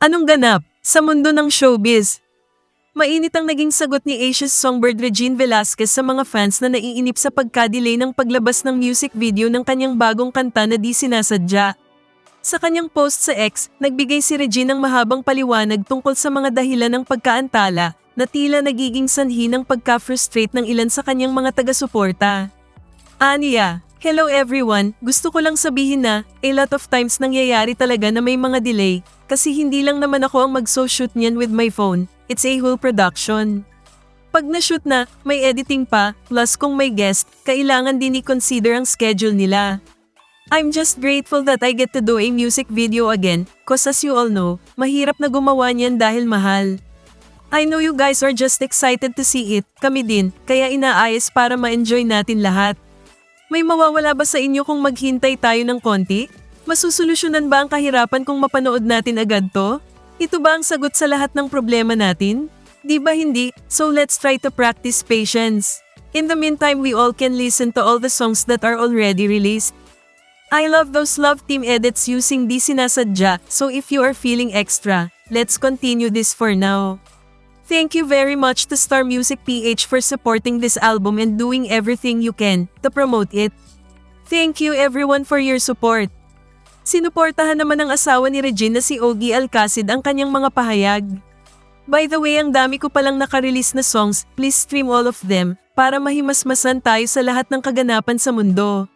Anong ganap sa mundo ng showbiz? Mainit ang naging sagot ni Asia's songbird Regine Velasquez sa mga fans na naiinip sa pagka-delay ng paglabas ng music video ng kanyang bagong kanta na di sinasadya. Sa kanyang post sa X, nagbigay si Regine ng mahabang paliwanag tungkol sa mga dahilan ng pagkaantala na tila nagiging sanhi ng pagka-frustrate ng ilan sa kanyang mga taga-suporta. Aniya, hello everyone, gusto ko lang sabihin na, a lot of times nangyayari talaga na may mga delay, kasi hindi lang naman ako ang mag-so-shoot niyan with my phone, it's a whole production. Pag na-shoot na, may editing pa, plus kung may guest, kailangan din i-consider ang schedule nila. I'm just grateful that I get to do a music video again, cause as you all know, mahirap na gumawa niyan dahil mahal. I know you guys are just excited to see it, kami din, kaya inaayos para ma-enjoy natin lahat. May mawawala ba sa inyo kung maghintay tayo ng konti? Masusolusyonan ba ang kahirapan kung mapanood natin agad to? Ito ba ang sagot sa lahat ng problema natin? Di ba hindi? So let's try to practice patience. In the meantime, we all can listen to all the songs that are already released. I love those love team edits using di sinasadya, so if you are feeling extra, let's continue this for now. Thank you very much to Star Music PH for supporting this album and doing everything you can to promote it. Thank you everyone for your support. Sinuportahan naman ng asawa ni Regine na si Ogie Alcacid ang kanyang mga pahayag. By the way, ang dami ko palang nakarelease na songs, please stream all of them para mahimasmasan tayo sa lahat ng kaganapan sa mundo.